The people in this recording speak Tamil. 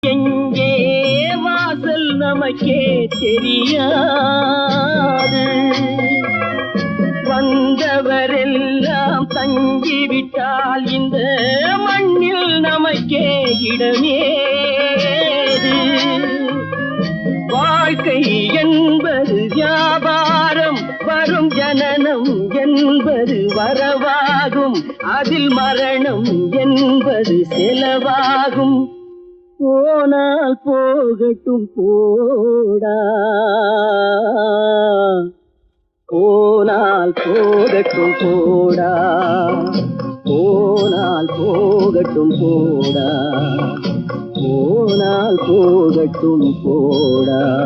எங்கே வாசல் நமக்கே தெரியாது? வந்தவரெல்லாம் தங்கிவிட்டால் இந்த மண்ணில் நமக்கே இடமேது வாழ்க்கை என்பது வியாபாரம் வரும் ஜனனம் என்பது வரவாகும். அதில் மரணம் என்பது செலவாகும். போனால் போகட்டும் போடா. போனால் போகட்டும் போடா. போனால் போகட்டும் போடா. போனால் போகட்டும் போடா.